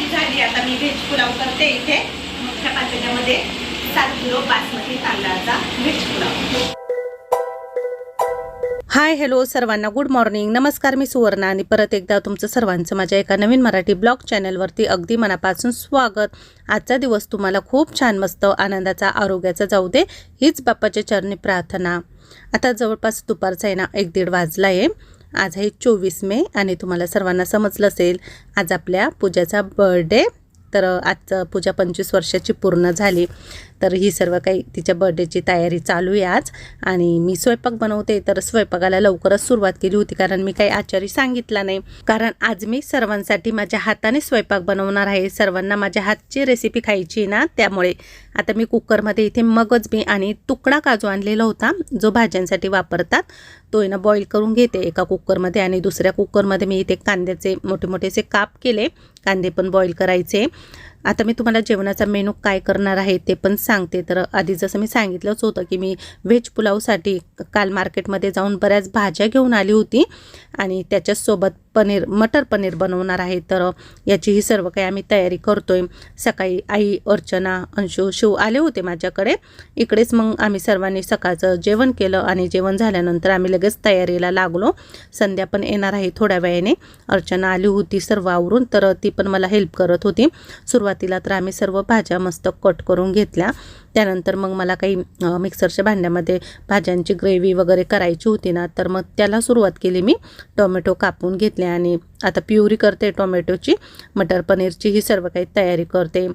भाजी झाली आता मी व्हेज पुलाव करते इथे. मोठ्या पातेल्यामध्ये सात किलो बासमती तांदळाचा व्हेज पुलाव. हाय हॅलो सर्वांना गुड मॉर्निंग नमस्कार मी सुवर्णा आणि परत एकदा तुमचं सर्वांचं माझ्या एका नवीन मराठी ब्लॉग चॅनलवरती अगदी मनापासून स्वागत. आजचा दिवस तुम्हाला खूप छान मस्त आनंदाचा आरोग्याचा जाऊ दे हीच बाप्पाच्या चरणी प्रार्थना. आता जवळपास दुपारचा आहे ना एक दीड वाजला आहे आज आहे चोवीस मे आणि तुम्हाला सर्वांना समजलं असेल आज आपल्या पूजाचा बर्थडे तर आजचं पूजा पंचवीस वर्षाची पूर्ण झाली. तर ही सर्व काही तिच्या बर्थडेची तयारी चालू आहे आज. आणि मी स्वयंपाक बनवते तर स्वयंपाकाला लवकरच सुरुवात केली होती कारण मी काही आचारी सांगितला नाही. कारण आज मी सर्वांसाठी माझ्या हाताने स्वयंपाक बनवणार आहे. सर्वांना माझ्या हातची रेसिपी खायची ना त्यामुळे. आता मी कुकरमध्ये इथे मगज बी आणि तुकडा काजू आणलेला होता जो भाज्यांसाठी वापरतात. तो आहे ना बॉईल करून घेते एका कुकरमध्ये आणि दुसऱ्या कुकरमध्ये मी इथे कांद्याचे मोठे मोठेसे काप केले. कांदे पण बॉईल करायचे. आता मी तुम्हाला जेवणाचा मेनू काय करणार आहे ते पण सांगते. तर आधी जसं मी सांगितलंच होतं की मी व्हेज पुलावसाठी काल मार्केटमध्ये जाऊन बऱ्याच भाज्या घेऊन आली होती. आणि त्याच्यासोबत पनीर मटर पनीर बनवणार आहे. तर याची ही सर्व काही आम्ही तयारी करतो आहे सकाळी आई अर्चना अंशू शिव आले होते माझ्याकडे. इकडेच मग आम्ही सर्वांनी सकाळचं जेवण केलं आणि जेवण झाल्यानंतर आम्ही लगेच तयारीला लागलो. संध्या पण येणार आहे थोड्या वेळाने. अर्चना आली होती सर्व आवरून तर ती पण मला हेल्प करत होती. सुरुवातीला तर आम्ही सर्व भाज्या मस्त कट करून घेतल्या. त्यानंतर मग मला काही मिक्सरच्या भांड्यामध्ये भाज्यांची ग्रेव्ही वगैरे करायची होती ना तर मग त्याला सुरुवात केली मी. टोमॅटो कापून घेतले आणि आता प्युरी करते टोमॅटोची मटर पनीरची ही सर्व काही तयारी करते.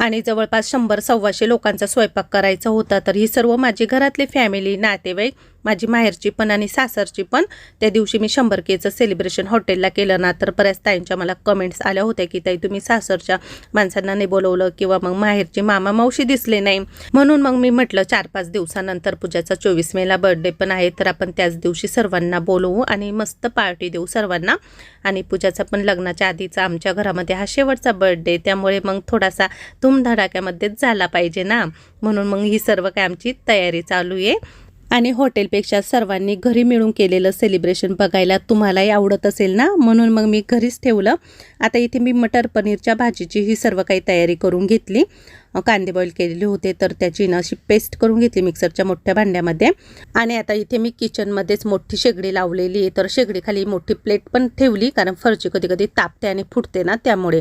आणि जवळपास शंभर सव्वाशे लोकांचा स्वयंपाक करायचा होता तर ही सर्व माझी घरातली फॅमिली नातेवाईक माझी माहेरची पण आणि सासरची पण. त्या दिवशी मी शंभर केचं सेलिब्रेशन हॉटेलला केलं ना तर बऱ्याच ताईंच्या मला कमेंट्स आल्या होत्या की ताई तुम्ही सासरच्या माणसांना नाही बोलवलं किंवा मग माहेरची मामा मावशी दिसले नाही. म्हणून मग मी म्हटलं चार पाच दिवसानंतर पूजाचा चोवीस मेला बर्थडे पण आहे तर आपण त्याच दिवशी सर्वांना बोलवू आणि मस्त पार्टी देऊ सर्वांना. आणि पूजाचा पण लग्नाच्या आधीचा आमच्या घरामध्ये हा शेवटचा बर्थडे त्यामुळे मग थोडासा धूमधडाक्यामध्येच झाला पाहिजे ना. म्हणून मग ही सर्व काय आमची तयारी चालू आहे. आणि हॉटेलपेक्षा सर्वांनी घरी मिळून केलेलं सेलिब्रेशन बघायला तुम्हालाही आवडत असेल ना? म्हणून मग मी घरीच ठेवलं. आता इथे मी मटर पनीरच्या भाजीची ही सर्व काही तयारी करून घेतली. कांदे बॉईल केलेले होते तर त्याची ना अशी पेस्ट करून घेतली मिक्सरच्या मोठ्या भांड्यामध्ये. आणि आता इथे मी किचनमध्येच मोठी शेगडी लावलेली आहे. तर शेगडीखाली मोठी प्लेट पण ठेवली कारण फरची कधी कधी तापते आणि फुटते ना त्यामुळे.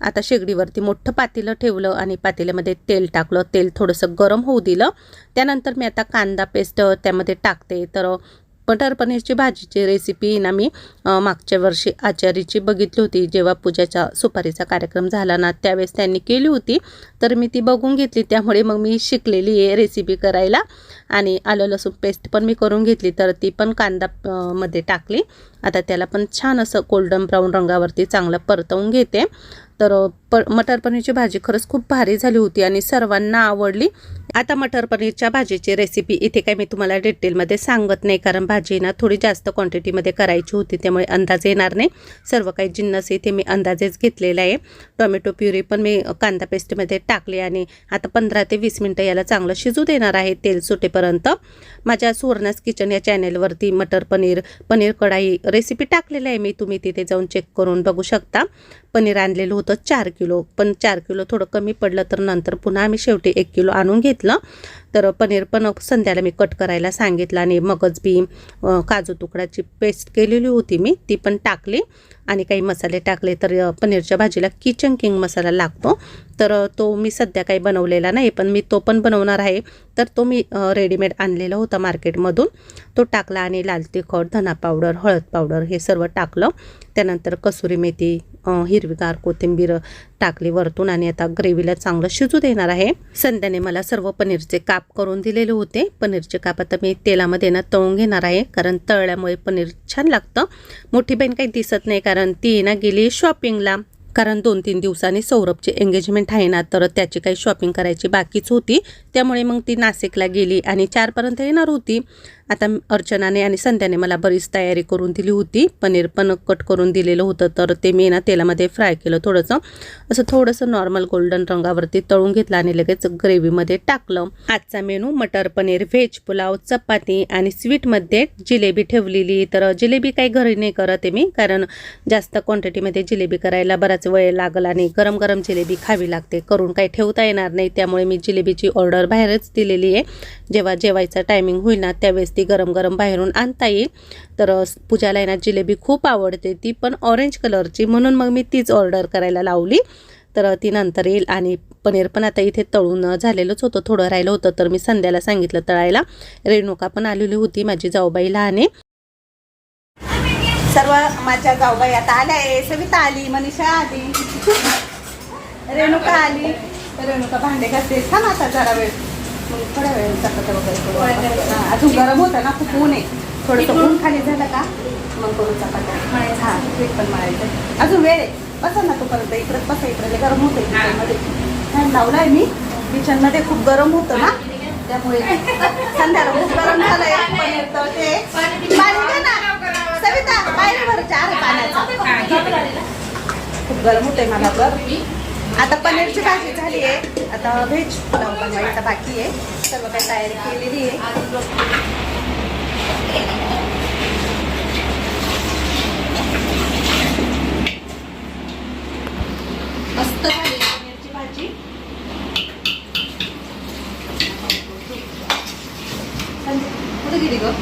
आता शेगडीवरती मोठं पातेलं ठेवलं आणि पातेल्यामध्ये तेल टाकलं. तेल थोडंसं गरम होऊ दिलं. त्यानंतर मी आता कांदा पेस्ट त्यामध्ये टाकते. तर मटर पनीरची भाजीची रेसिपी ना मी मागच्या वर्षी आचारीची बघितली होती. जेव्हा पूजाचा सुपारीचा कार्यक्रम झाला ना त्यावेळेस त्यांनी केली होती. तर मी ती बघून घेतली. त्यामुळे मग मी शिकलेली आहे रेसिपी करायला. आणि आलं लसूण पेस्ट पण मी करून घेतली. तर ती पण कांदा मध्ये टाकली. आता त्याला पण छान असं गोल्डन ब्राऊन रंगावरती चांगलं परतवून घेते. तर प मटर पनीरची भाजी खरंच खूप भारी झाली होती आणि सर्वांना आवडली. आता मटर पनीरच्या भाजीची रेसिपी इथे काय मी तुम्हाला डिटेलमध्ये सांगत नाही कारण भाजी ना थोडी जास्त क्वांटिटीमध्ये करायची होती त्यामुळे अंदाज येणार नाही. सर्व काही जिन्नस इथे मी अंदाजेच घेतलेला आहे. टोमॅटो प्युरी पण मी कांदा पेस्टमध्ये टाकली आणि आता पंधरा ते वीस मिनटं याला चांगलं शिजू देणार आहे तेल सुटेपर्यंत. माझ्या सुवर्णास किचन या चॅनेलवरती मटर पनीर पनीर कढाई रेसिपी टाकलेलं आहे मी तुम्ही तिथे जाऊन चेक करून बघू शकता. पनीर आणलेलं होतं चार किलो. पण चार किलो थोडं कमी पडलं तर नंतर पुन्हा आम्ही शेवटी एक किलो आणून घेतलं. तर पनीर पण संध्याला मी कट करायला सांगितलं आणि मगज बी काजू तुकड्याची पेस्ट केलेली होती मी ती पण टाकली. आणि काही मसाले टाकले तर पनीरच्या भाजीला किचन किंग मसाला लागतो. तर तो मी सध्या काही बनवलेला नाही पण मी तो पण बनवणार आहे. तर तो मी रेडीमेड आणलेला होता मार्केटमधून. तो टाकला आणि लाल तिखट धना पावडर हळद पावडर हे सर्व टाकलं. त्यानंतर कसुरी मेथी हिरवीगार कोथिंबीर टाकली वरतून आणि आता ग्रेव्हीला चांगलं शिजू देणार आहे. संध्याने मला सर्व पनीरचे काप करून दिलेले होते. पनीरचे काप आता मी तेलामध्ये ना तळून घेणार आहे कारण तळल्यामुळे पनीर छान लागतं. मोठी बहीण काही दिसत नाही कारण ती ना गेली शॉपिंगला. कारण दोन तीन दिवसांनी सौरभची एंगेजमेंट आहे ना तर त्याची काही शॉपिंग करायची बाकीच होती. त्यामुळे मग ती नाशिकला गेली आणि चारपर्यंत येणार होती. आता अर्चनाने आणि संध्याने मला बरीच तयारी करून दिली होती. पनीर पण कट करून दिलेलं होतं तर ते मी ना तेलामध्ये फ्राय केलं थोडंसं. असं थोडंसं नॉर्मल गोल्डन रंगावरती तळून घेतलं आणि लगेच ग्रेव्हीमध्ये टाकलं. आजचा मेनू मटर पनीर व्हेज पुलाव चपाती आणि स्वीटमध्ये जिलेबी ठेवलेली. तर जिलेबी काही घरी नाही करत आहे मी कारण जास्त क्वांटिटीमध्ये जिलेबी करायला बराच वेळ लागला आणि गरम गरम जिलेबी खावी लागते. करून काही ठेवता येणार नाही त्यामुळे मी जिलेबीची ऑर्डर बाहेरच दिलेली आहे. जेव्हा जेवायचा टायमिंग होईल ना त्यावेळेस ती गरम गरम बाहेरून आणता येईल. तर पूजाला आहे ना जिलेबी खूप आवडते. ती पण ऑरेंज कलरची म्हणून मग मी तीच ऑर्डर करायला लावली. तर ती नंतर येईल. आणि पनीर पण आता इथे तळून झालेलंच होतं. थोडं राहिलं होतं. तर मी संध्याला सांगितलं तळायला. रेणुका पण आलेली होती माझी जाऊबाई लहान. आहे सर्व माझ्या जाऊबाई आता आल्या आहे. सविता आली मनीषा आली. रेणुका आली. रेणुका भांडे घालते थांब आता जरा वेळ. मग थोड्या वेळ चपात्या वगैरे करू. हा, अजून गरम होतं ना खूप ऊन आहे. थोडंसं ऊन खाली झालं का मग करू चपात्या. हा पीठ पण मळायचं. अजून वेळ आहे. बसा ना तोपर्यंत इकडं बसा इकडे. गरम होतं किचनमध्ये. फॅन लावलाय मी. किचनमध्ये खूप गरम होतं ना. त्यामुळे संध्याला खूप गरम झालंय. पनीर तळते पाणी दे ना. सविता बाहेर भर चार पाण्याचा. खूप गरम होतंय मला तर आता पनीरची भाजी झाली आहे. आता व्हेज पुलाव बनवायचा बाकी आहे. सर्व काही तयारी केलेली आहे. मस्त झाली पनीरची भाजी. कुठे गेली ग?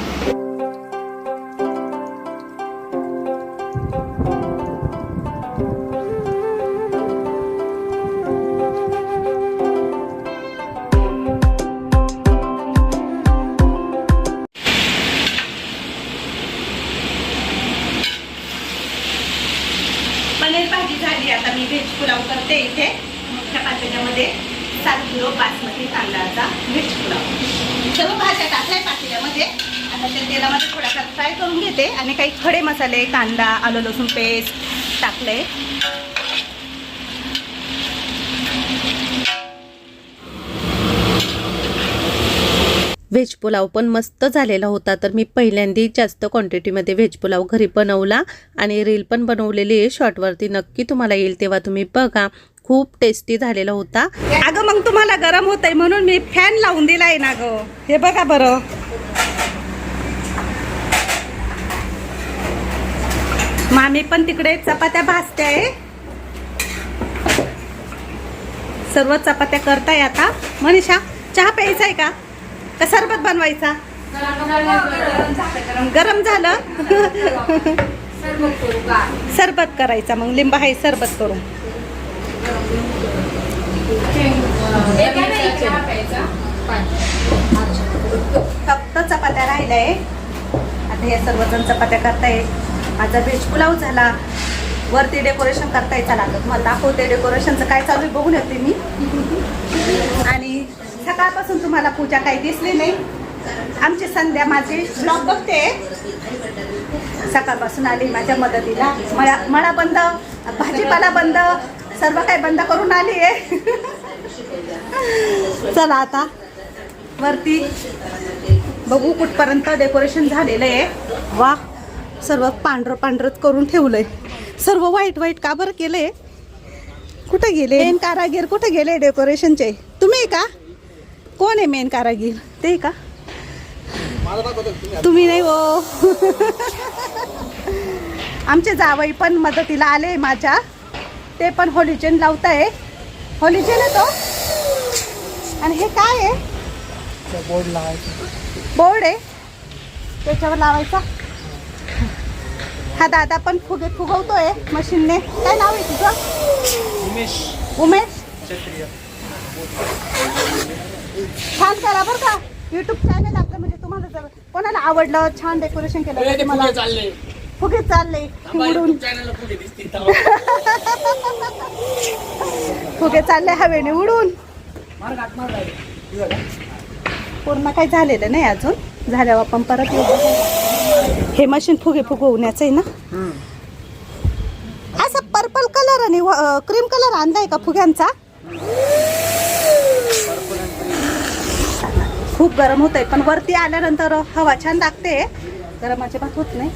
मसाले कांदा आलं लसूण पेस्ट टाकले व्हेज पुलाव पण मस्त झालेला होता तर मी पहिल्यांदा जास्त क्वांटिटीमध्ये व्हेज पुलाव घरी बनवला आणि रील पण बनवलेली आहे. शॉर्टवरती नक्की तुम्हाला येईल तेव्हा तुम्ही बघा. खूप टेस्टी झालेला होता. अगं मग तुम्हाला गरम होत आहे म्हणून मी फॅन लावून दिलाय ना ग. हे बघा बरं. मामी पण तिकडे चपात्या भाजते. आहे सर्व चपात्या करताय आता. मनीषा चहा प्यायचा आहे का? का सरबत बनवायचा? गरम झालं. सरबत करायचा मग लिंब आहे सरबत करू फक्त चपात्या राहिल्या आहे आता हे सर्वजण चपात्या करताय माझा व्हेज पुलाव झाला. वरती डेकोरेशन करता येतं लागत मला दाखवते डेकोरेशनचं काय चालू आहे बघून येते मी. आणि सकाळपासून तुम्हाला पूजा काही दिसली नाही. आमची संध्या माझी ब्लॉग बघते. सकाळपासून आली माझ्या मदतीला. मळा मळा बंद भाजीपाला बंद सर्व काही बंद करून आली आहे. चला आता वरती बघू कुठपर्यंत डेकोरेशन झालेलं आहे. वा सर्व पांढरं पांढरंच करून ठेवलंय. सर्व वाईट वाईट का बरं केलंय? कुठं गेले? मेन कारागीर कुठे गेले डेकोरेशनचे तुम्ही का? कोण आहे मेन कारागीर? ते का? तुम्ही नाही हो. आमचे जावई पण मदतीला आले माझ्या. ते पण होलिचेन लावताय. होलिचेन आहे तो. आणि हे काय आहे? बोर्ड आहे. त्याच्यावर लावायचा. हा दादा पण फुगे फुगवतोय मशीनने. काय नाव आहे तुझं? उमेश. उमेश? छान करा बरं का. युट्यूब चॅनल आपलं म्हणजे तुम्हाला जर कोणाला आवडलं छान डेकोरेशन केलं तुम्हाला फुगे चालले. फुगे चालले. उडून. फुगे चालले हवेने उडून. पूर्ण काही झालेलं नाही अजून. झाल्यावर आपण परत येऊ. हे मशीन फुगे फुगवण्याचं आहे ना असा पर्पल कलर आणि क्रीम कलर आणलाय का फुग्यांचा? खूप गरम होत आहे पण वरती आल्यानंतर हवा छान लागते. गरमाचे भात होत नाही.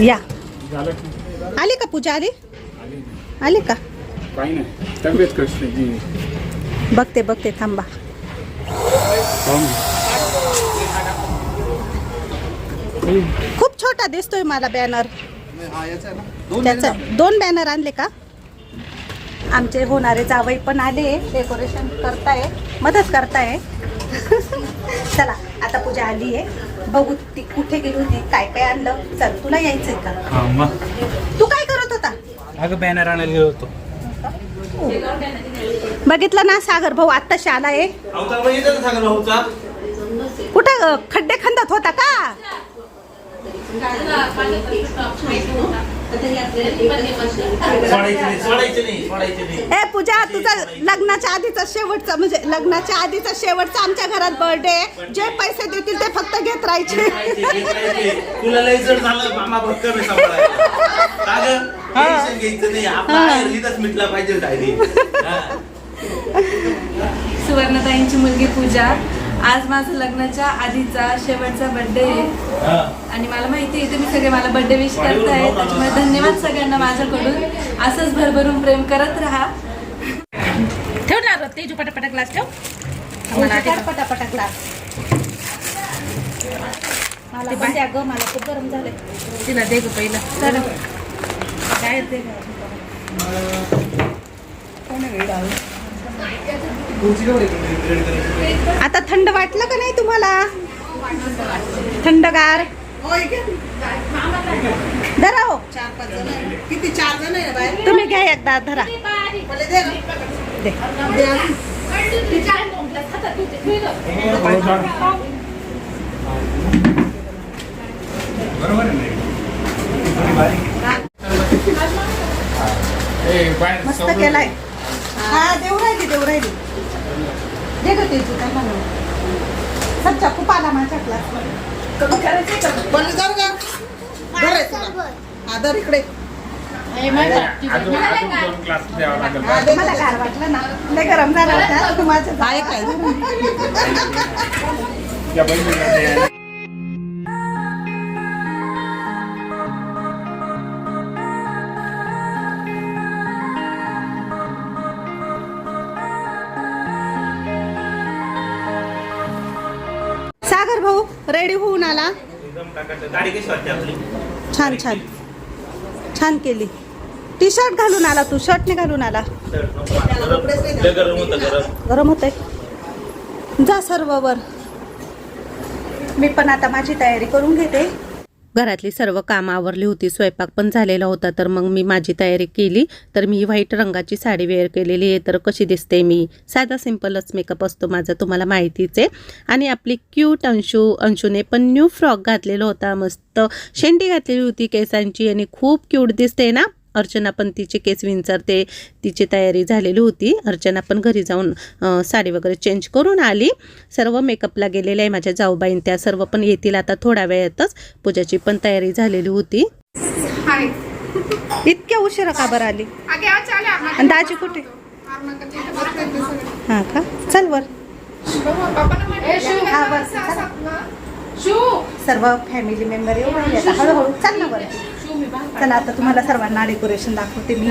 या. झालं आली का पूजा आली? आली का? बघते बघते थांबा. खूप छोटा दिसतोय मला बॅनर त्याचा दोन बॅनर आणले का? आमचे होणारे जावई पण आले. डेकोरेशन करताय. मदत करताय. चला आता पूजा आली आहे. बघू ती कुठे गेली होती काय काय आणलं. चल तुला यायचंय का? हा तू काय करत होता? अगं बॅनर आणायला गेलो होतो. बघितलं ना सागर भाऊ आत्ताशी ना सागर भाऊचा. कुठं खड्डे खंदत होता का? ए पूजा तुझा लग्नाच्या आधीचा शेवटचा म्हणजे लग्नाच्या आधीचा शेवटचा आमच्या घरात बर्थडे जे पैसे देतील ते फक्त घेत राहायचे. राहायचे, घेत राहायचे. तुला झालं? टेन्शन घ्यायचं नाही. आपला मिटला पाहिजे डायरी. सुवर्णताईंची मुलगी पूजा. आज माझं लग्नाच्या आधीचा शेवटचा बर्थडे आहे. आणि मला माहिती आहे तुम्ही सगळे मला बर्थडे विश करताय. त्याच्यामुळे धन्यवाद सगळ्यांना माझ्याकडून. असंच भरभरून प्रेम करत राहा. ठेव ना तेजू पटापटा ग्लास ठेव. पटापटा ग्लास मला पण द्या गं, मला खूप गरम झालंय. तिला दे ग पहिलं. तर ते आता थंड वाटलं का नाही तुम्हाला? थंडगार? धरा हो. किती चार जण आहे तुम्ही घ्या एकदा धरा. दे. बरोबर आहे मस्त केलाय. हा देऊ राहिली देऊ राहिली. दे ग तेजू काय म्हणून सच्चा खूप आला माझ्या क्लास पण जाऊ का धरायचं तुला. हा धर इकडे. अजून अजून दोन क्लास द्यावा लागेल. हा, दे मला ना. गार वाटलं ना लय गरम झाला होता माझं हा, टाकायचं. गाडी कशी वाटते आपली. छान छान. छान केली. टी शर्ट घालून आला तू. शर्ट नाही घालून आला. गरम लय गरम होतं गरम. गरम होतंय. जा सर्व वर. मी पण आता माझी तयारी करून घेते. घरातली सर्व कामं आवरली होती स्वयंपाक पण झालेला होता तर मग मी माझी तयारी केली. तर मी व्हाईट रंगाची साडी वेअर केलेली आहे तर कशी दिसते मी? साधा सिंपलच मेकअप असतो माझा तुम्हाला माहितीच आहे. आणि आपली क्यूट अंशू अंशूने पण न्यू फ्रॉक घातलेला होता मस्त शेंडी घातलेली होती केसांची आणि खूप क्यूट दिसते ना? अर्चना पण तिचे केस विंचरते तिची तयारी झालेली होती. अर्चना पण घरी जाऊन साडी वगैरे चेंज करून आली. सर्व मेकअपला गेलेले आहे माझ्या जाऊबाईन. त्या सर्व पण येतील आता थोड्या वेळातच. पूजाची पण तयारी झालेली होती. इतक्या उशिरा का बरं आली? आणि दाजी कुठे? हा का? चल वर. सर्व फॅमिली मेंबर येऊ हळूहळू. चल ना बरं चला आता तुम्हाला सर्वांना डेकोरेशन दाखवते मी.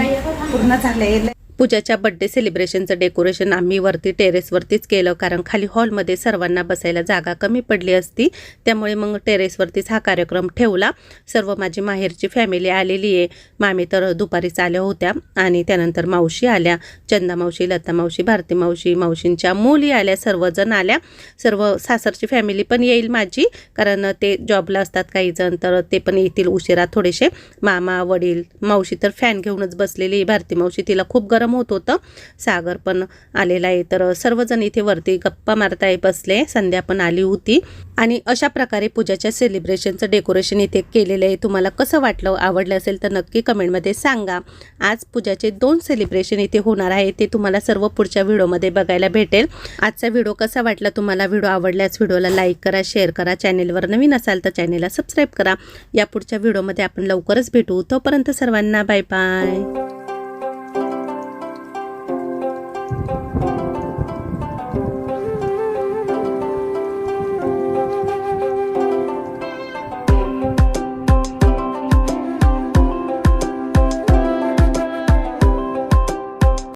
पूर्ण झालंय. पूजाच्या बड्डे सेलिब्रेशनचं डेकोरेशन आम्ही वरती टेरेसवरतीच केलं. कारण खाली हॉलमध्ये सर्वांना बसायला जागा कमी पडली असती. त्यामुळे मग टेरेसवरतीच हा कार्यक्रम ठेवला. सर्व माझी माहेरची फॅमिली आलेली आहे. मामी तर दुपारीच आल्या होत्या. आणि त्यानंतर मावशी आल्या. चंदा मावशी लता मावशी भारती मावशी मावशींच्या मुली आल्या. सर्वजण आल्या. सर्व सासरची फॅमिली पण येईल माझी. कारण ते जॉबला असतात काही जण. तर ते पण येतील उशिरा थोडेसे. मामा वडील मावशी तर फॅन घेऊनच बसलेली भारती मावशी तिला खूप गरम होत होतं. सागर पण आलेला आहे. तर सर्वजण इथे वरती गप्पा मारताय बसले. संध्या पण आली होती. आणि अशा प्रकारे पूजाच्या सेलिब्रेशनचं डेकोरेशन इथे केलेलं आहे. तुम्हाला कसं वाटलं आवडलं असेल तर नक्की कमेंटमध्ये सांगा. आज पूजाचे दोन सेलिब्रेशन इथे होणार आहे. ते तुम्हाला सर्व पुढच्या व्हिडिओमध्ये बघायला भेटेल. आजचा व्हिडिओ कसा वाटला तुम्हाला? व्हिडिओ आवडल्यास व्हिडिओला लाईक करा शेअर करा. चॅनेलवर नवीन असाल तर चॅनेलला सबस्क्राईब करा. या पुढच्या व्हिडिओमध्ये आपण लवकरच भेटू. तोपर्यंत सर्वांना बाय बाय